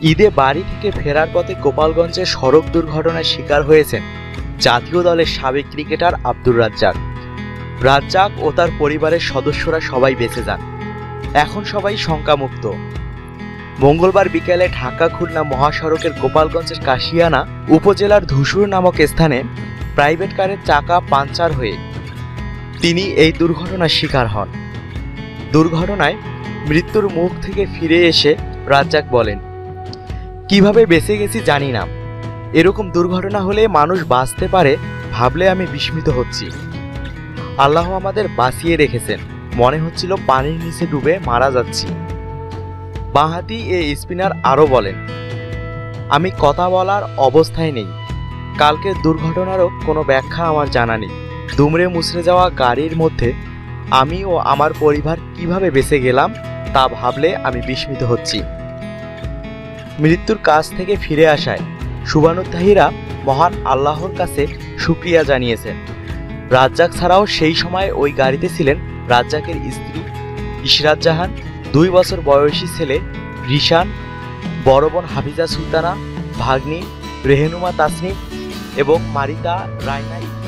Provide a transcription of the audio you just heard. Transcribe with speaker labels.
Speaker 1: ঈদে বাড়ি থেকে ফেরার পথে গোপালগঞ্জে সড়ক দুর্ঘটনার শিকার হয়েছেন জাতীয় দলের সাবেক ক্রিকেটার আব্দুর রাজ্জাক। রাজ্জাক ও তার পরিবারের সদস্যরা সবাই বেঁচে যান। এখন সবাই শঙ্কামুক্ত। মঙ্গলবার বিকেলে ঢাকা খুলনা মহাসড়কের গোপালগঞ্জের কাশিয়ানা উপজেলার ধুসুর নামক স্থানে প্রাইভেট কারের চাকা পাঞ্চার হয়ে তিনি এই দুর্ঘটনার শিকার হন। দুর্ঘটনায় মৃত্যুর মুখ থেকে ফিরে এসে রাজ্জাক বলেন কীভাবে বেঁচে গেছি জানি না। এরকম দুর্ঘটনা হলে মানুষ বাঁচতে পারে ভাবলে আমি বিস্মিত হচ্ছি। আল্লাহ আমাদের বাঁচিয়ে রেখেছেন। মনে হচ্ছিল পানির নিচে ডুবে মারা যাচ্ছি। বাঁহাতি এ স্পিনার আরও বলেন, আমি কথা বলার অবস্থায় নেই। কালকের দুর্ঘটনারও কোনো ব্যাখ্যা আমার জানা নেই। দুমড়ে মুচড়ে যাওয়া গাড়ির মধ্যে আমি ও আমার পরিবার কীভাবে বেঁচে গেলাম তা ভাবলে আমি বিস্মিত হচ্ছি। মৃত্যুর কাছ থেকে ফিরে আসায় শুভানুত্তাহীরা মহান আল্লাহর কাছে সুক্রিয়া জানিয়েছেন রাজ্জাক ছাড়াও সেই সময় ওই গাড়িতে ছিলেন রাজ্জাকের স্ত্রী ইশরাত জাহান, দুই বছর বয়সী ছেলে রিশান, বড় বোন হাফিজা সুলতানা, ভাগ্নি রেহেনুমা তাসনিম এবং মারিতা রায়না ইত্যাদি।